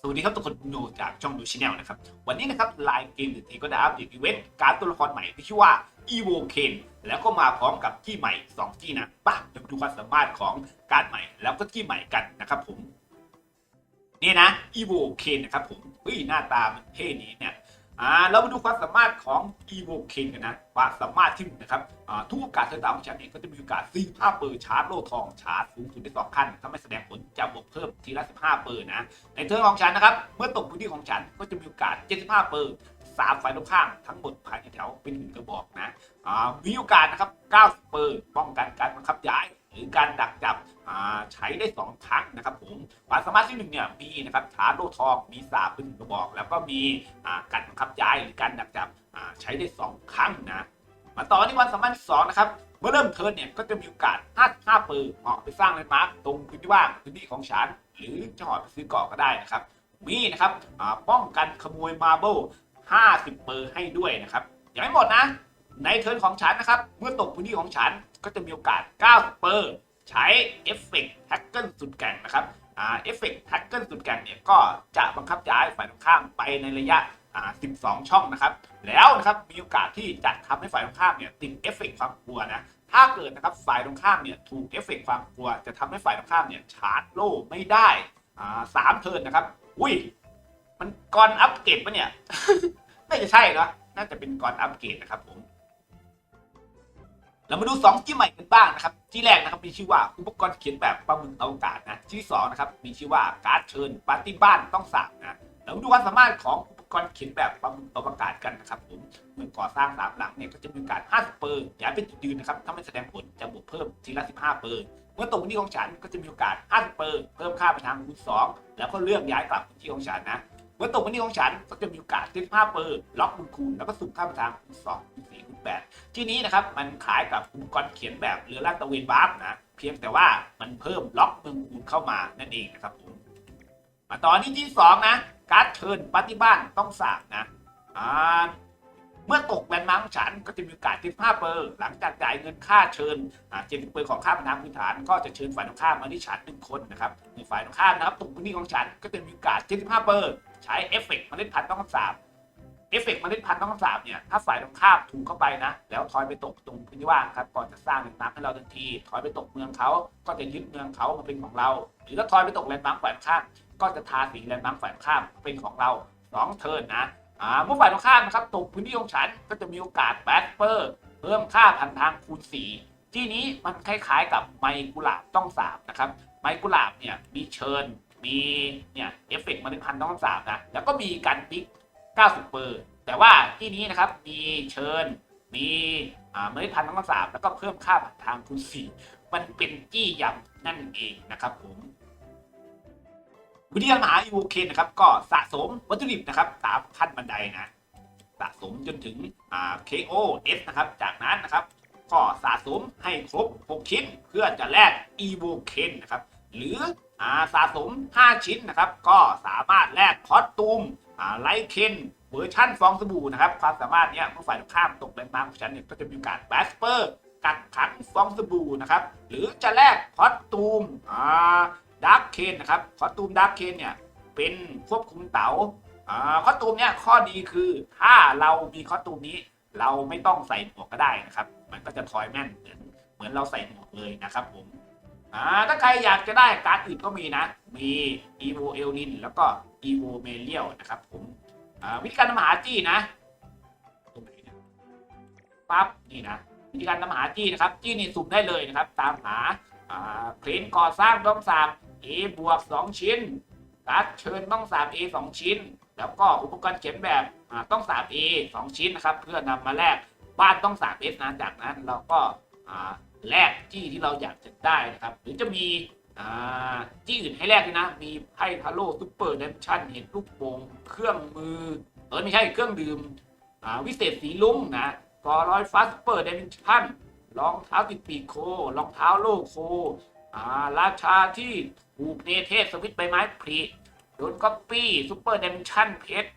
สวัสดีครับทุกคนดูจากช่องดูชแนลนะครับ วันนี้นะครับไลน์เกมเดอะเทก็ได้อัปเดตอีเวนต์การดตัวละครใหม่ที่ชื่อว่าอีโวเคนแล้วก็มาพร้อมกับที่ใหม่ 2 ที่นะป่ะเดี๋ยวดูความสามารถของการดใหม่ แล้วก็ที่ใหม่กันนะครับผมนี่นะอีโวเคนนะครับผมเฮ้ยหน้าตามันเท่นี้เนี่ย อ่าเรามาดูความสามารถของ Evo King กันนะความสามารถที่หนึ่งนะครับอ่าทุกโอกาสเธอตามของฉันเองก็จะมีโอกาสซื้อผ้าเปอร์ชาร์จโล่ทองชาร์จสูงสุดได้สองขั้นถ้าไม่แสดงผลจะบวกเพิ่มทีละ15เปอร์นะในเทิร์นของฉันนะครับเมื่อตกพื้นที่ของฉันก็จะมีโอกาส75เปอร์สามฝ่ายตรงข้ามทั้งหมดภายในแถวเป็นหนึ่งกระบอกนะอ่ามีโอกาสนะครับ90เปอร์ป้องกันการบังคับย้ายหรือการดักจับ ใช้ได้ 2 ครั้งนะครับผมความสามารถที่หนึ่งเนี่ยมีนะครับชาร์จโลทองมีสาบเป็นหนึ่งกระบอก แล้วก็มีการบังคับย้ายหรือการดักจับใช้ได้ 2 ครั้งนะมาต่อที่ความสามารถที่สองนะครับเมื่อเริ่มเทิร์นเนี่ยก็จะมีโอกาส55เปอร์เหมาะไปสร้างแลนด์มาร์คตรงพื้นที่ว่างพื้นที่ของฉันหรือจะหอดไปซื้อเกาะก็ได้นะครับ มีนะครับป้องกันขโมยมาร์เบิล50เปอร์ให้ด้วยนะครับยังไม่หมดนะ ในเทิร์นของฉันนะครับ เมื่อตกพื้นที่ของฉันก็จะมีโอกาส9เปอร์ ใช้เอฟเฟกต์แท็กเกิลสุดแก่งนะครับเอฟเฟกต์แท็กเกิลสุดแก่งเนี่ยก็จะบังคับย้ายฝ่ายตรงข้ามไปในระยะ 12 ช่องนะครับ แล้วนะครับมีโอกาสที่จะทำให้ฝ่ายตรงข้ามเนี่ยติดเอฟเฟกต์ความกลัวนะถ้าเกิดนะครับฝ่ายตรงข้ามเนี่ยถูกเอฟเฟกต์ความกลัว จะทำให้ฝ่ายตรงข้ามเนี่ยชาร์จโล่ไม่ได้สามเทิร์นนะครับ อุ้ยมันก่อนอัปเกรดปะเนี่ย น่าจะใช่เนอะน่าจะเป็นก่อนอัปเกรดนะครับผม เรามาดู 2 ที่ใหม่กันบ้างนะครับ ที่แรกนะครับมีชื่อว่าอุปกรณ์เขียนแบบปลาหมึกอวกาศนะที่สองนะครับมีชื่อว่าการ์ดเชิญปาร์ตี้บ้านต้องสาบนะเรามาดูความสามารถของอุปกรณ์เขียนแบบปลาหมึกอวกาศกันนะครับผมเมื่อก่อสร้างสามหลังเนี่ยก็จะมีการ50เปอร์ย้ายเป็นจุดยืนนะครับถ้าไม่แสดงผลจะบวกเพิ่มทีละ15เปอร์เมื่อตกพื้นที่ของฉันก็จะมีโอกาส50เปอร์เพิ่มค่าไปทางคูณ2แล้วก็เลือกย้ายกลับที่ของฉันนะ เมื่อตกพื้นที่ของฉันก็จะมีโอกาส75เปอร์ล็อกคูณคูณแล้วก็สุ่มค่าไปทางคูณ2คูณ4คูณ8ที่นี้นะครับมันคล้ายกับอุปกรณ์เขียนแบบเรือลากตะเวนวาร์ปนะเพียงแต่ว่ามันเพิ่มล็อกเมืองคูณเข้ามานั่นเองนะครับผมมาต่อที่ที่สองนะการ์ดเชิญปฏิบ้านต้องสาบนะอ่าเมื่อตกแลนด์มาร์คของฉันก็จะมีโอกาส15เปอร์ หลังจากจ่ายเงินค่าเชิญอ่า70เปอร์ของค่าพนันพื้นฐาน ก็จะเชิญฝ่ายตรงข้ามมาที่ฉันหนึ่งคนนะครับในฝ่ายตรงข้ามนะครับตกพื้นที่ของฉันก็จะมีโอกาส75เปอร์ ช้เอฟเฟกต์เมล็ดพันธุ์ต้องสาบเอฟเฟกต์เมล็ดพันธุ์ต้องสาบเนี่ยถ้าฝ่ายตรงข้ามถูกเข้าไปนะ แล้วทอยไปตกตรงพื้นที่ว่างครับก่อนจะสร้างแลนด์มาร์คให้เราทันทีถอยไปตกเมืองเขาก็จะยึดเมืองเขามาเป็นของเรา หรือถ้าทอยไปตกแลนด์มาร์คฝ่ายตรงข้ามก็จะทาสีแลนด์มาร์คฝ่ายตรงข้ามเป็นของเราสองเทิร์นนะอ่าเมื่อฝ่ายตรงข้ามนะครับตกพื้นที่ของฉันก็จะมีโอกาสแบทเปอร์เพิ่มค่าพันทางคูณสีที่นี้มันคล้ายๆกับไมกุหลาบต้องสาบนะครับไมกุหลาบเนี่ยมีเชิญ มีเนี่ยเอฟเฟกต์มาเป็นพันต้องสาบนะ แล้วก็มีการปิก90เปอร์แต่ว่าที่นี้นะครับมีเชิญมีอ่าเมล็ดพันธุ์ต้องสาบแล้วก็เพิ่มค่าพันทางคูณสี่มันเป็นจี้ยำนั่นเองนะครับผมวิธีการหาอีโวเคนนะครับ ก็สะสมวัตถุดิบนะครับตามขั้นบันไดนะ สะสมจนถึงอ่า KOS นะครับ จากนั้นนะครับ ก็สะสมให้ครบ 6 ชิ้นเพื่อจะแลก Evo Ken นะครับ หรือ อ่าสะสม 5 ชิ้นนะครับ ก็สามารถแลกคอสตูมอ่าไลท์เคนเวอร์ชั่นฟองสบู่นะครับ ความสามารถเนี้ยเมื่อฝ่ายตรงข้ามตกแรงมาของฉันเนี่ยก็จะมีการแบสเปอร์กักขังฟองสบู่นะครับ หรือจะแลกคอสตูมอ่าดาร์คเคนนะครับคอสตูมดาร์คเคนเนี่ยเป็นควบคุมเต๋าอ่าคอสตูมเนี่ยข้อดีคือถ้าเรามีคอสตูมนี้ เราไม่ต้องใส่หมวกก็ได้นะครับ มันก็จะทอยแม่นเหมือนเหมือนเราใส่หมวกเลยนะครับผม อ่าถ้าใครอยากจะได้การดอื่นก็มีนะ มี evo เอลนินแล้วก็ evo เมเลียนะครับผมอ่าวิธีการทำหาจี้นะตรงไหนเนี่ยปั๊บนี่นะวิธีการทำหาจี้นะครับ จี้นี่สุ่มได้เลยนะครับ ตามหาอ่าเพลนก่อสร้างต้องสาม A บวก2ชิ้นการ์ดเชิญต้องสาม A 2 ชิ้น แล้วก็อุปกรณ์เขียนแบบอ่าต้องสาม A 2 ชิ้นนะครับ เพื่อนำมาแลกบ้านต้องสาม S นะจากนั้นเราก็อ่า แลกจี้ที่เราอยากจะได้นะครับ หรือจะมีจี้อื่นให้แลกด้วยนะ มีไพ่พาโลซูเปอร์เดมชั่นเห็นลูกโป่งเครื่องมือ เออไม่ใช่เครื่องดื่มวิเศษสีลุ้งนะกอร้อยฟ้าซูเปอร์เดมชั่นรองเท้าติดปีโครองเท้าโลโคอ่ราชาที่ถูกเนเทศสวิตใบไม้ผลิโดนก๊อปปี้ซูเปอร์เดมชั่นเพชร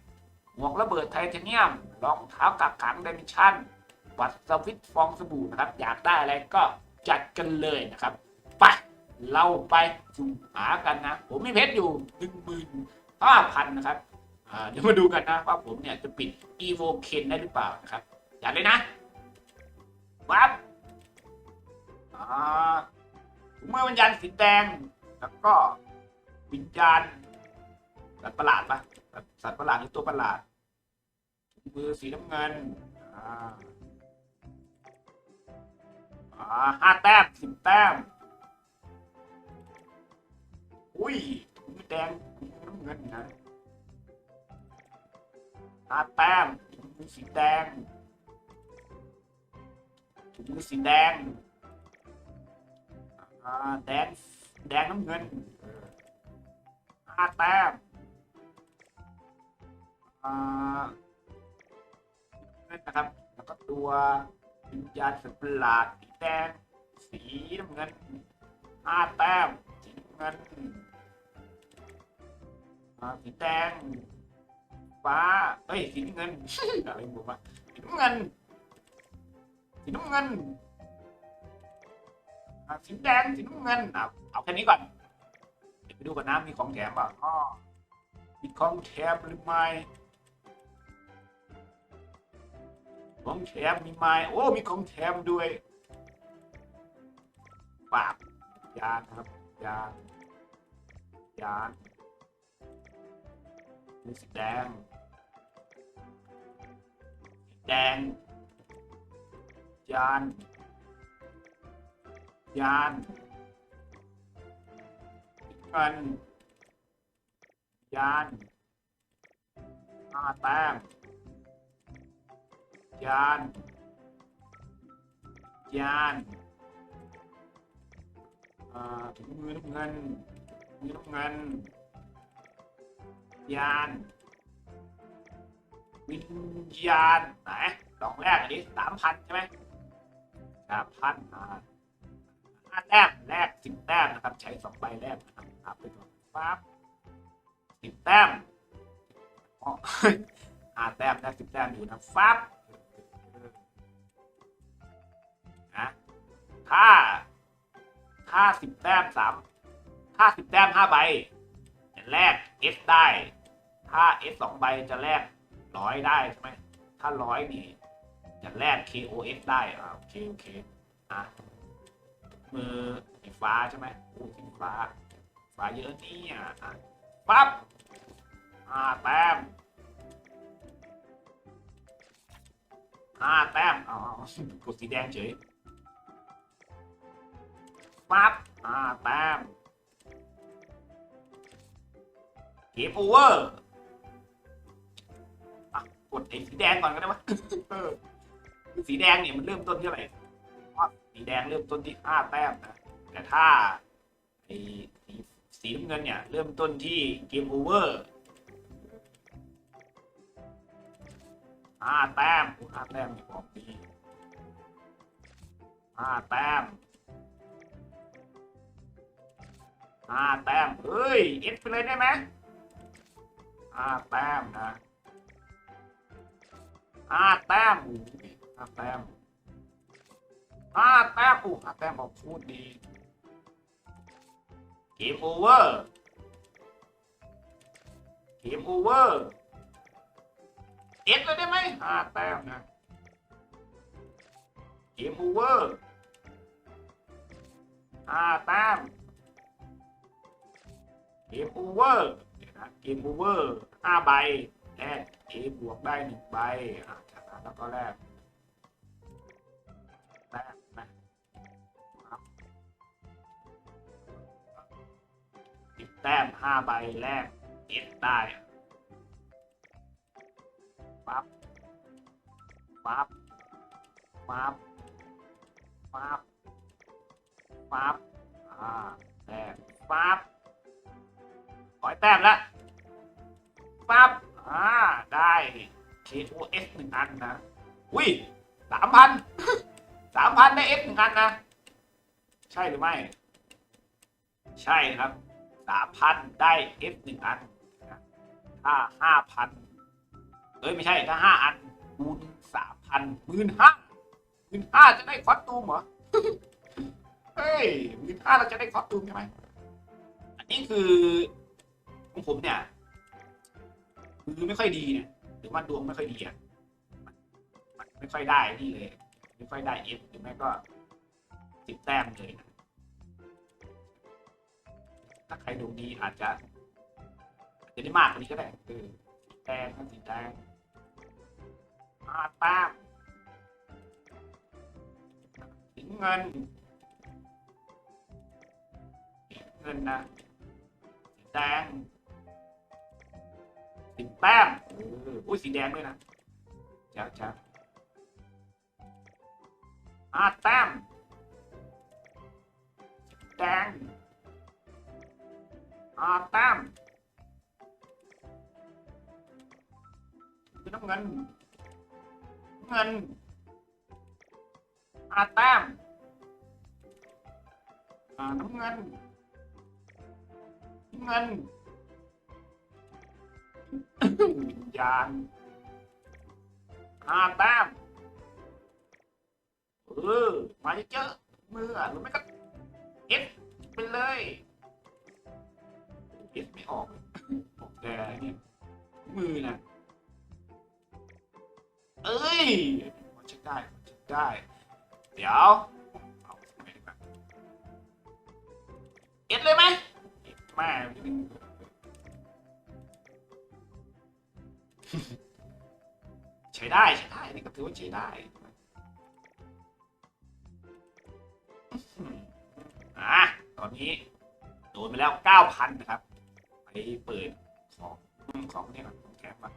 หมวกระเบิดไทเทเนียมรองเท้ากักขังเดมชั่น วัดสวิตฟองสบู่นะครับ อยากได้อะไรก็จัดกันเลยนะครับไปเราไปสุ่หากันนะ ผมมีเพชรอยู่หนึ่งหมื่นห้าพันนะครับเดี๋ยวมาดูกันนะว่าผมเนี่ยจะปิด evo ken ได้หรือเปล่านะครับอย่าเลยนะปั๊บอ่าเมื่อวิญญาณสีแดงแล้วก็วิญญาณสัตว์ประหลาดปะสัตว์ประหลาดหรือตัวประหลาดมือสีน้ำเงินอ่าาห้าแต้มสิบแต้ม อุ้ยถุงแดงถุงน้ำเงินนะห้าแต้มถุงมือสีแดงถุงมือสีแดงอ่าแดงแดงน้ำเงินห้าแต้มอ่านนะครับ แล้วก็ตัววิญญาณสัตว์ประหลาดสี แดง สีน้ำเงินห้าแต้ม สีน้ำเงินสีแดง ฟ้า เอ้ย สีน้ำเงิน อะไรบอกว่าสีน้ำเงิน สีน้ำเงินสีแดง สีน้ำเงินเอะเอาแค่นี้ก่อน เดี๋ยวไปดูกันนะมีของแถมเปล่ะอ๋อมีของแถมหรือไม่ของแถมมีไหมโอ้มีของแถมด้วย ปากยานครับยานยานมีสีแดงสีแดงยานยานเงินยานห้าแต้มยานยาน อ่าถุงมือน้ำเงินมือน้ำเงิน ยาน วิญญาณไหนดอกแรกอันนี้สามพันใช่ไหมสามพันอ่าห้าแต้มแรกสิบแต้มนะครับ ใช้สองใบแรกนะครับอัพไปก่อนปั๊บสิบแต้มอ๋อห้าแต้มแรกสิบแต้มอยู่นะฟับนะถ้า ถ้าสิบแต้มสามถ้าสิบแต้มห้าใบจะแลก S ได้ ถ้า S สองใบจะแลกร้อยได้ใช่ไหมถ้าร้อยนี่จะแลก KOS ได้อ่าโอเคโอเคอะมือสีฟ้าใช่ไหมโอ้สีฟ้าฟ้าเยอะนี่อะปั๊บห้าแต้มห้าแต้มอ๋อกดสีแดงเฉย ปั๊บห้าแต้มเกมโอเวอร์กดไอ้สีแดงก่อนก็ได้วะเออคือสีแดงเนี่ยมันเริ่มต้นที่เท่าไหร่เพราะสีแดงเริ่มต้นที่ห้าแต้มนะ แต่ถ้าไอ้สีสีน้ำเงินเนี่ย เริ่มต้นที่เกมโอเวอร์ห้าแต้มห้าแต้มนี่บอกดีห้าแต้ม ห้าแต้มเฮ้ยเอ็ดไปเลยได้ไหมห้าแต้มนะห้าแต้มอู้ห้าแต้มห้าแต้มอู้ห้าแต้มบอกพูดดีเกมโอเวอร์เกมโอเวอร์เอ็ดเลยได้ไหมห้าแต้มนะเกมโอเวอร์ห้าแต้ม เกมโอเวอร์เดี๋ยวนะเกมโอเวอร์ห้าใบแลก A บวกได้หนึ่งใบอะจาแล้วก็แลกแลกนะครับสิบแต้มห้าใบแลก S ได้ปั๊บปั๊บปั๊บปั๊บปั๊บอ่าแลกปั๊บ ร้อยแต้มแล้วปั๊บอ่าได้ KOS หนึ่งอันนะอุ้ยสามพันสามพันได้ S หนึ่งอันนะ ใช่หรือไม่ ใช่ครับสามพันได้ S หนึ่งอันนะถ้าห้าพันเอ้ยไม่ใช่ถ้าห้าอันคูณสามพันหมื่นห้าหมื่นห้าจะได้คอสตูมเหรอเฮ้ยหมื่นห้าเราจะได้คอสตูมใช่ไหมอันนี้คือ ของผมเนี่ยมือไม่ค่อยดีเนี่ยหรือว่าดวงไม่ค่อยดีอะมันไม่ค่อยได้นี่เลย ไม่ค่อยได้เอฟหรือไม่ก็สิบแต้มเลยนะถ้าใครดวงดีอาจจะอาจจะได้มากกว่านี้ก็ได้คือแดงนะสีแดงห้าแต้มสีเงินเงินนะสีแดง สิบแต้มเอออุ้ยสีแดงด้วยนะแจ๋วแจ๋วห้าแต้มสีแดงห้าแต้มคือน้ำเงิน เงินอาแต้มอ่าน้ำเงิน เงิน วิญญาณอาแต้มเออมาเยอะๆมืออะหรือไม่ก็เอฟไปเลยเอฟไม่ออกออกแต่เนี่ยมือน่ะเอ้ยมันเช็คได้มันเช็คได้ เดี๋ยวเอาไปดีกว่าเอ็ดเลยไหมเอ็ดแม่ ใช้ได้ใช้ได้นี่ก็ถือว่าใช้ได้อะตอนนี้โดนไปแล้ว9,000นะครับ ไปเปิดของของนี่ก่อนของแคมป์ก่อน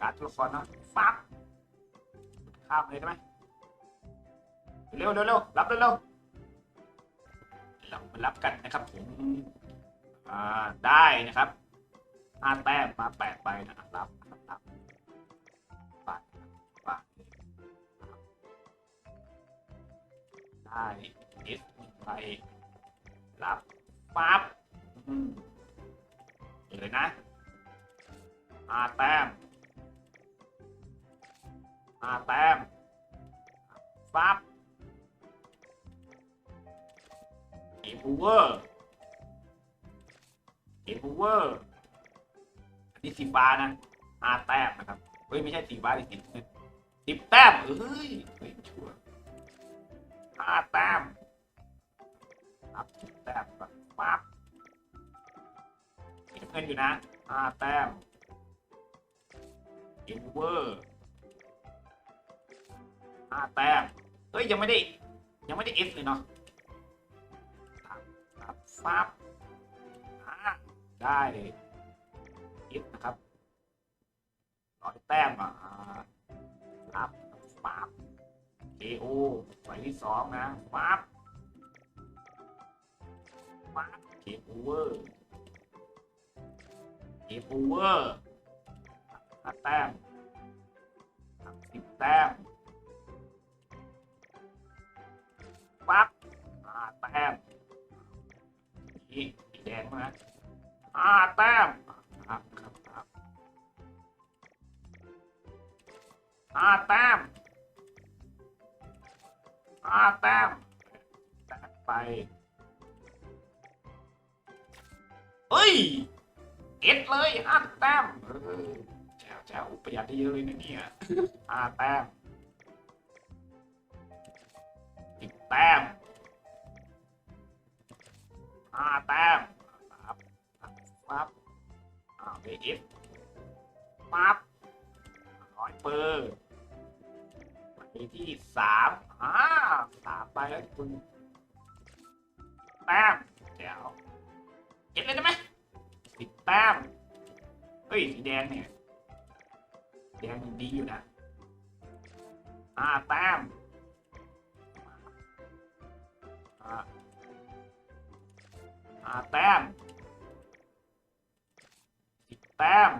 การ์ดตัวละครนะฟับข้ามเลยได้ไหมเร็วเร็วเร็วรับเร็วเร็วเรามารับกันนะครับผมอ่าได้นะครับ ห้าแต้มมาแปดใบนะรับรับรับปัดปัดได้เอสหนึ่งใบรับปั๊บเลยนะห้าแต้มอาแต้มฟับเกมโอเวอร์เกมโอเวอร์ นนี้สีฟ้านะอาแต้มนะครับ เฮ้ย ไม่ใช่สีฟ้าดิสีเงินสิบแต้มเอ้ยเฮ้ยชัวร์ห้าแต้มครับสิบแต้มแบบปั๊บเก็บเงินอยู่นะห้าแต้มเกมโอเวอร์ห้าแต้มเฮ้ย ยังไม่ได้ ยังไม่ได้เอฟเลยเนาะครับครับฟับได้เอ ฟนะครับร้อยแต้มอะครับฟับเคโอไฟที่สองนะฟับฟับเกมโอเวอร์เกมโอเวอร์ห้าแต้มสิบแต้มปั๊บห้าแต้มนี่สีแดงมาห้าแต้ม ห้าแต้มห้าแต้มแตกไป เฮ้ย เอ็ดเลยห้าแต้มแจ๋วแจ๋วประหยัดได้เยอะเลยนะเนี่ยห้าแต้มสิบแต้มห้าแต้มปั๊บปั๊บอ่าเบเอฟปั๊บ ร้อยเปอร์ไปที่สามอ่าสามไปแล้วคุณแต้มเดี๋ยวเก็บเลยได้ไหมสิบแต้มเฮ้ยสีแดงเนี่ยแดงมันดีอยู่นะห้าแต้มอ่าอ่าแต้มสิบแต้ม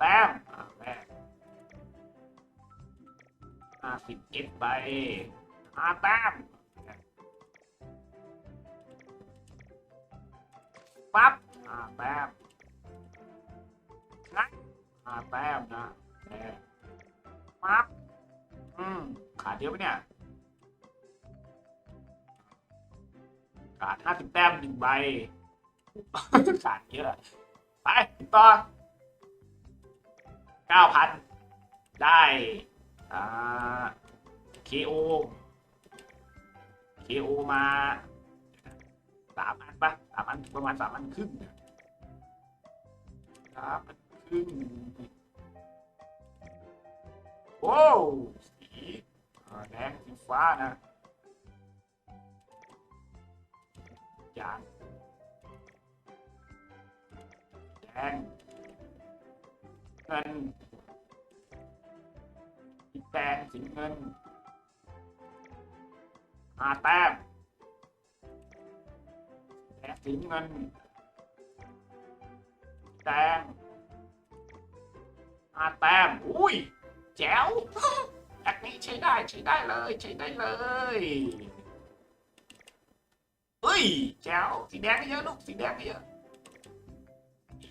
แต้มอ่าแรกห้าสิบเอ็ดใบห้าแต้มปั๊บห้าแต้มนะห้าแต้มนะแรกปั๊บอืมขาดเยอะปะเนี่ยขาดห้าสิบแต้มหนึ่งใบโอ้ขาดเยอะ ไปต่อ เก้าพันได้อ่า KO KO มาสามอันปะสามอันประมาณสามอันครึ่งสามอันครึ่งโอ้วสีแดงสีฟ้านะยางแดง เงินสีแดงสีเงินห้าแต้มแดงสีเงินแดงห้าแต้มอุ้ยแจ๋วแอคนี้ใช้ได้ใช้ได้เลยใช้ได้เลยเฮ้ยแจ๋วสีแดงเยอะลูกสีแดงเยอะ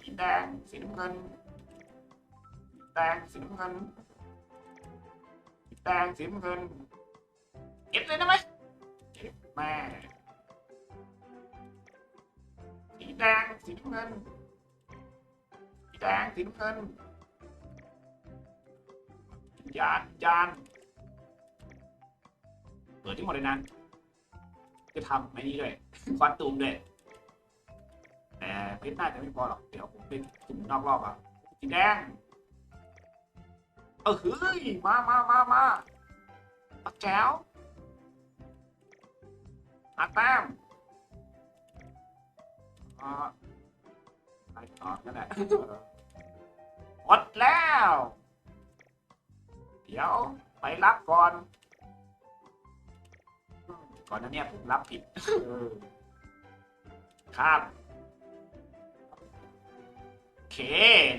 สีแดงสีน้ำเงินสีแดงสีน้ำเงินสีแดงสีน้ำเงินเก็บเลยได้ไหมแม่สีแดงสีน้ำเงินสีแดงสีน้ำเงินยานยานเปิดที่หมดเลยนะจะทำไอ้นี้ด้วยควันตูมด้วยแต่เพชรน่าจะไม่พอหรอก เดี๋ยวผมเป็นจุ่มนอกรอบอะสีแดง ออเฮ้ยมามามามาปักแจ๋วหาแต้มอ่าไปต่อกันแหละหมดแล้ว เดี๋ยวไปรับก่อนอืมก่อนหนั้นเนี่ยผมรับผิดเออครับโอเค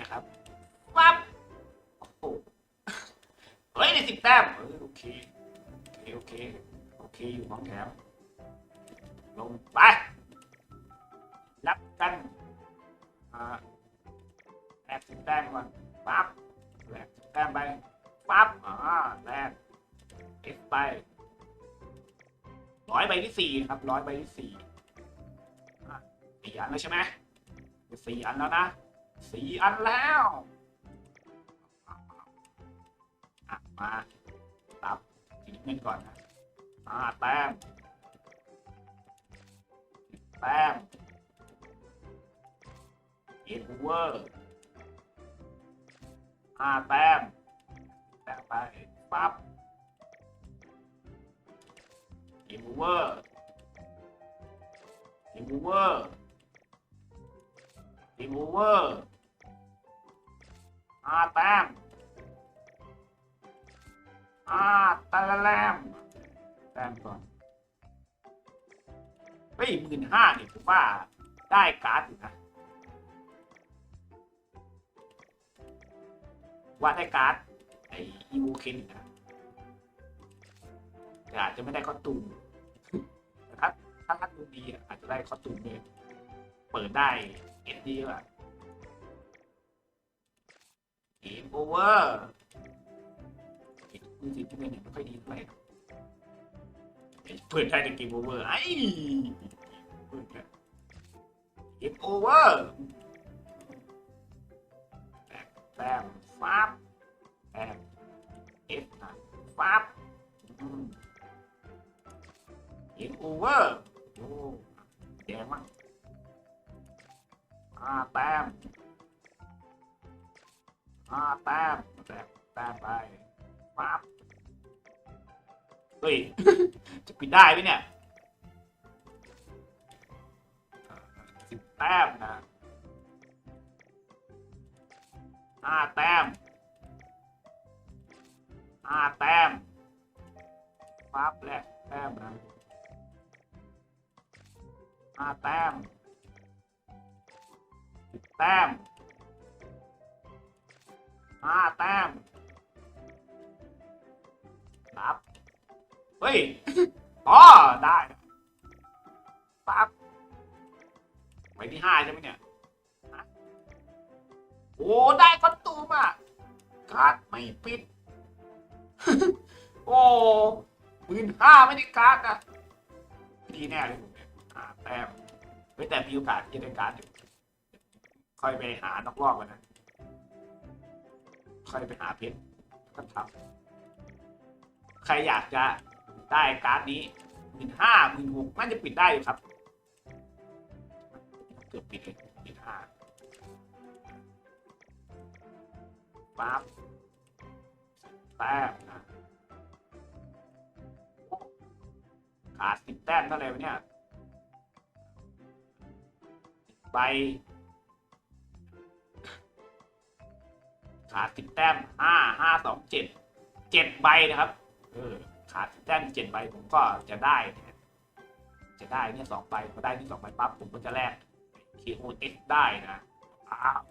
นะครับปั๊บโอ้โห เฮ้ยได้สิบแต้มเออโอเค โอเค โอเค โอเค อยู่ของแถวลงไป รับกันอ่าแลกสิบแต้มก่อนปั๊บแลกสิบแต้มไปปั๊บอ่าแรกเอฟไปร้อยใบที่สี่ครับร้อยใบที่สี่สี่อันแล้วใช่ไหมสี่อันแล้วนะสี่อันแล้ว มาตับสีเงินก่อนนะอ่าแต้มแต้มเอ็นเวอร์ห้าแต้มแต้มไปปั๊บอิมเวอร์อิมเวอร์อิมเวอร์ห้าแต้ม ห้าตะละแลมแต้มก่อนเฮ้ยหมื่นห้าเนี่ยผมว่าได้การ์ดอยู่นะว่าได้การ์ดไออีวเคนนะแต่อาจจะไม่ได้คอตูมแต่ถ้าถ้าท่านดูดีอะอาจจะได้คอตูมเลยเปิดได้เอ็นดีอะเกมโอเวอร์ มือถือที่เป็นเนี่ยไม่ค่อยดีเท่าไหร่นะเปิดได้ในเกมโอเวอร์ไอ้เปิดเนี่ยเกมโอเวอร์แต้มฟ้าบแอบเอฟนะฟับเอ็นโอเวอร์โอ้แดงมั้งห้าแต้มห้าแต้มแต้มแต้มไป ฟับเฮ้ย จะปิดได้ไหมเนี่ยสิบแต้มนะห้าแต้มห้าแต้มปั๊บแรกแต้มนะห้าแต้มสิบแต้มห้าแต้ม ปั๊บเฮ้ย อ๋อ ได้ปั๊บไปที่ห้าใช่ไหมเนี่ยโอ้ ได้คอนตูมอะการ์ดไม่ปิด โอ้หมื่นห้าไม่ได้การ์ดนะดีแน่เลยผมเนี่ยอ่าแต้มฮ้ยแต่มีโอกาสที่ได้การ์ดอยู่ค่อยไปหานอกรอบกันนะค่อยไปหาเพชรก็ทำ รอยากจะได้การ์ดนี้หมื่นห้าหมื่นหกน่าจะปิดได้อยู่ครับ เกือบปิดเลยหมื่นห้าปั๊บแต้มนะขาดสิบแต้มเท่าไหร่วะเนี่ยใบขาดสิบแต้มห้าห้าสองเจ็ดเจ็ดใบนะครับ เออขาดแต้มเจ็ดใบผมก็จะได้ จะได้เนี่ยสองใบพอได้ที่สองใบปั๊บผมก็จะแลก KOS ได้นะอ้าว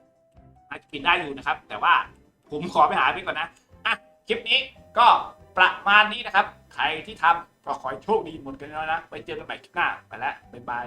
น่าจะปิดได้อยู่นะครับ แต่ว่าผมขอไปหาพี่ก่อนนะอะคลิปนี้ก็ประมาณนี้นะครับ ใครที่ทำก็ขอให้โชคดีหมดกันแล้วนะ ไปเจอกันใหม่คลิปหน้า ไปแล้ว บ๊ายบาย